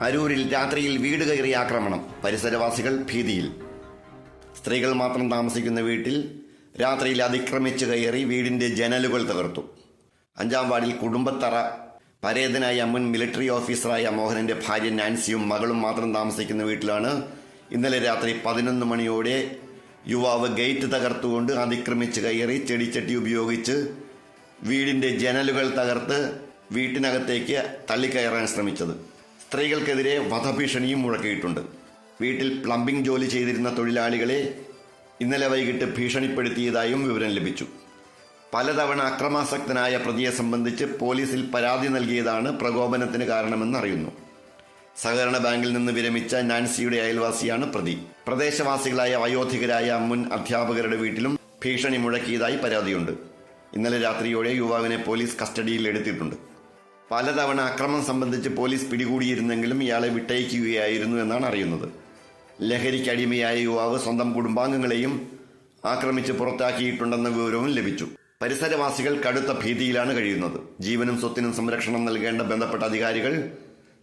അരൂരിൽ രാത്രിയിൽ വീട് കയറി ആക്രമണം. പരിസരവാസികൾ ഭീതിയിൽ. സ്ത്രീകൾ മാത്രം താമസിക്കുന്ന വീട്ടിൽ രാത്രിയിൽ അതിക്രമിച്ച് കയറി വീടിന്റെ ജനലുകൾ തകർത്തു. അഞ്ചാം വാർഡിൽ കുടുംബത്തറ. പരേതനായ മുൻ മിലിറ്ററി ഓഫീസറായ മോഹനന്റെ ഭാര്യ നാൻസിയും മകളും മാത്രം താമസിക്കുന്ന വീട്ടിലാണ് ഇന്നലെ രാത്രി പതിനൊന്ന് മണിയോടെ യുവാവ് ഗേറ്റ് തകർത്തുകൊണ്ട് അതിക്രമിച്ച് കയറി ചെടിച്ചട്ടി ഉപയോഗിച്ച് വീടിന്റെ ജനലുകൾ തകർത്ത് വീട്ടിനകത്തേക്ക് തള്ളിക്കയറാൻ ശ്രമിച്ചത്. സ്ത്രീകൾക്കെതിരെ വധഭീഷണിയും മുഴക്കിയിട്ടുണ്ട്. വീട്ടിൽ പ്ലംബിംഗ് ജോലി ചെയ്തിരുന്ന തൊഴിലാളികളെ ഇന്നലെ വൈകിട്ട് ഭീഷണിപ്പെടുത്തിയതായും വിവരം ലഭിച്ചു. പലതവണ അക്രമാസക്തനായ പ്രതിയെ സംബന്ധിച്ച് പോലീസിൽ പരാതി നൽകിയതാണ് പ്രകോപനത്തിന് കാരണമെന്ന് അറിയുന്നു സഹകരണ ബാങ്കിൽ നിന്ന് വിരമിച്ച നാൻസിയുടെ അയൽവാസിയാണ് പ്രതി. പ്രദേശവാസികളായ വയോധികരായ മുൻ അധ്യാപകരുടെ വീട്ടിലും ഭീഷണി മുഴക്കിയതായി പരാതിയുണ്ട്. ഇന്നലെ രാത്രിയോടെ യുവാവിനെ പോലീസ് കസ്റ്റഡിയിൽ എടുത്തിട്ടുണ്ട്. പലതവണ അക്രമം സംബന്ധിച്ച് പോലീസ് പിടികൂടിയിരുന്നെങ്കിലും ഇയാളെ വിട്ടയക്കുകയായിരുന്നു എന്നാണ് അറിയുന്നത്. ലഹരിക്ക് അടിമയായ യുവാവ് സ്വന്തം കുടുംബാംഗങ്ങളെയും ആക്രമിച്ച് പുറത്താക്കിയിട്ടുണ്ടെന്ന വിവരവും ലഭിച്ചു. പരിസരവാസികൾ കടുത്ത ഭീതിയിലാണ് കഴിയുന്നത്. ജീവനും സ്വത്തിനും സംരക്ഷണം നൽകേണ്ട ബന്ധപ്പെട്ട അധികാരികൾ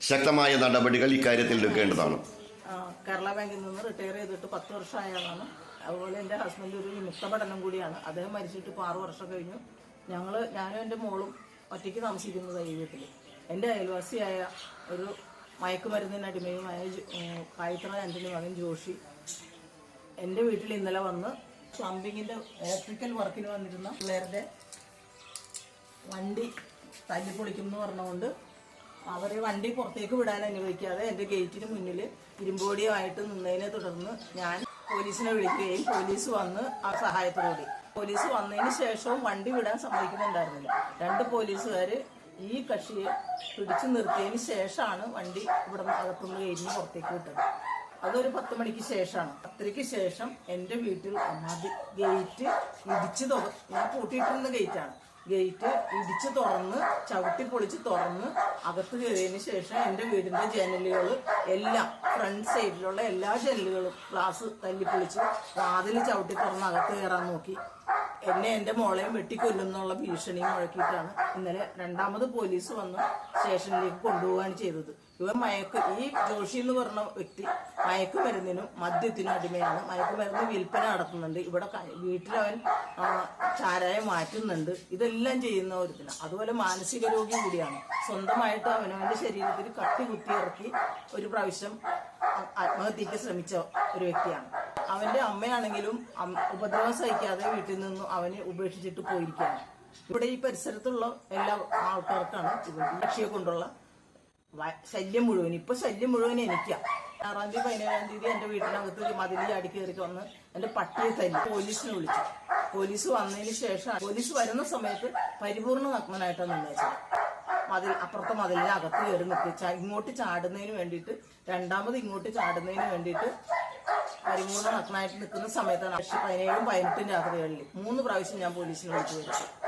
ശക്തമായ നടപടികൾ ഇക്കാര്യത്തിൽ എടുക്കേണ്ടതാണ്. കേരള ബാങ്കിൽ നിന്ന് റിട്ടയർ ചെയ്തിട്ട് പത്ത് വർഷമായതാണ്. അതുപോലെ എന്റെ ഹസ്ബൻഡ് ഒരു വിമുക്ത പഠനം കൂടിയാണ്. അദ്ദേഹം മരിച്ചിട്ട് ഇപ്പോൾ ആറ് വർഷം കഴിഞ്ഞു. ഞങ്ങൾ ഞാനും എന്റെ മോളും ഒറ്റയ്ക്ക് താമസിക്കുന്നത് ഈ വീട്ടിൽ എന്റെ അയൽവാസിയായ ഒരു മയക്കുമരുന്നിന് അടിമയുമായ ജോ- ഉം, കായിത്ര ആന്റണി മകൻ ജോഷി എന്റെ വീട്ടിൽ ഇന്നലെ വന്ന് പ്ലംബിങ്ങിന്റെ ഇലക്ട്രിക്കൽ വർക്കിന് വന്നിരുന്ന പിള്ളേരുടെ വണ്ടി തല്ലിപ്പൊളിക്കും എന്ന് പറഞ്ഞുകൊണ്ട് അവരെ വണ്ടി പുറത്തേക്ക് വിടാൻ അനുവദിക്കാതെ എന്റെ ഗേറ്റിന് മുന്നിൽ ഇരുമ്പോടിയുമായിട്ട് നിന്നതിനെ തുടർന്ന് ഞാൻ പോലീസിനെ വിളിക്കുകയും പോലീസ് വന്ന് ആ സഹായത്തോടെ പോലീസ് വന്നതിന് ശേഷവും വണ്ടി വിടാൻ സമ്മതിക്കുന്നുണ്ടായിരുന്നില്ല. രണ്ട് പോലീസുകാർ ഈ കക്ഷിയെ പിടിച്ചു നിർത്തിയതിന് ശേഷമാണ് വണ്ടി ഇവിടെ അകത്തുനിന്ന് കഴിഞ്ഞ് പുറത്തേക്ക് വിട്ടത്. അതൊരു പത്ത് മണിക്ക് ശേഷമാണ്. പത്തരയ്ക്ക് ശേഷം എന്റെ വീട്ടിൽ ഗേറ്റ് ഇടിച്ചു തുറ ഞാൻ പൂട്ടിയിട്ടിരുന്ന ഗേറ്റാണ്. ഗേറ്റ് ഇടിച്ച് തുറന്ന് ചവിട്ടി പൊളിച്ച് തുറന്ന് അകത്ത് കയറിയതിന് ശേഷം എന്റെ വീടിന്റെ ജനലുകൾ എല്ലാം ഫ്രണ്ട് സൈഡിലുള്ള എല്ലാ ജനലുകളും ഗ്ലാസ് തല്ലിപ്പൊളിച്ച് വാതിൽ ചവിട്ടി തുറന്ന് അകത്ത് കയറാൻ നോക്കി. എന്നെ എന്റെ മോളെയും വെട്ടിക്കൊല്ലുന്നുള്ള ഭീഷണിയും മുഴക്കിയിട്ടാണ്. ഇന്നലെ രണ്ടാമത് പോലീസ് വന്ന്. സ്റ്റേഷനിലേക്ക് കൊണ്ടുപോവുകയാണ് ചെയ്തത്. ഇവൻ മയക്ക് ഈ ജോഷി എന്ന് പറഞ്ഞ വ്യക്തി മയക്കുമരുന്നിനും മദ്യത്തിനും അടിമയാണ്. മയക്കുമരുന്ന് വിൽപ്പന നടത്തുന്നുണ്ട്. ഇവിടെ വീട്ടിലവൻ ചാരായ മാറ്റുന്നുണ്ട്. ഇതെല്ലാം ചെയ്യുന്ന ഒരുത്തിന്. അതുപോലെ മാനസിക രോഗി കൂടിയാണ്. സ്വന്തമായിട്ട് അവനവന്റെ ശരീരത്തിൽ കട്ടി കുത്തിയിറക്കി ഒരു പ്രാവശ്യം ആത്മഹത്യക്ക് ശ്രമിച്ച ഒരു വ്യക്തിയാണ്. അവന്റെ അമ്മയാണെങ്കിലും ഉപദ്രവം സഹിക്കാതെ വീട്ടിൽ നിന്നും അവനെ ഉപേക്ഷിച്ചിട്ട് പോയിരിക്കുകയാണ്. ഇവിടെ ഈ പരിസരത്തുള്ള എല്ലാ ആൾക്കാർക്കാണ് പക്ഷിയെ കൊണ്ടുള്ള ശല്യം മുഴുവൻ ഇപ്പൊ ശല്യം മുഴുവൻ എനിക്കാ. ആറാം തീയതി പതിനേഴാം തീയതി എന്റെ വീട്ടിനകത്ത് മതിൽ ചാടി കയറി വന്ന് എന്റെ പട്ടിയെ തല്ലി. പോലീസിനെ വിളിച്ചു. പോലീസ് വന്നതിന് ശേഷം പോലീസ് വരുന്ന സമയത്ത് പരിപൂർണ നഗ്നനായിട്ടാണ് നിന്നേച്ചത്. മതിൽ അപ്പുറത്തെ മതിലിന് അകത്ത് കയറി നിൽക്കി ചാ- ഇങ്ങോട്ട് ചാടുന്നതിന് വേണ്ടിയിട്ട് രണ്ടാമത് ഇങ്ങോട്ട് ചാടുന്നതിന് വേണ്ടിയിട്ട് പരിപൂർണ നഗ്നായിട്ട് നിൽക്കുന്ന സമയത്താണ്. പതിനേഴും പതിനെട്ടും രാത്രികളിൽ മൂന്ന് പ്രാവശ്യം ഞാൻ പോലീസിനെ വിളിച്ചു വരുത്തി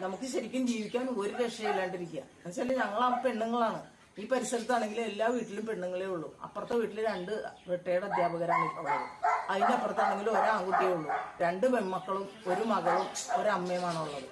നമുക്ക് ശരിക്കും ജീവിക്കാൻ ഒരു രക്ഷയില്ലാണ്ടിരിക്കുക. എന്നുവെച്ചാൽ ഞങ്ങൾ ആ പെണ്ണുങ്ങളാണ്. ഈ പരിസരത്താണെങ്കിൽ എല്ലാ വീട്ടിലും പെണ്ണുങ്ങളേ ഉള്ളൂ. അപ്പുറത്തെ വീട്ടിൽ രണ്ട് റിട്ടയർഡ് അധ്യാപകരാണ് ഉള്ളത്. അതിന്റെ അപ്പുറത്താണെങ്കിൽ ഒരു ആൺകുട്ടിയേ ഉള്ളൂ. രണ്ട് പെൺമക്കളും ഒരു മകളും ഒരമ്മയുമാണ് ഉള്ളത്.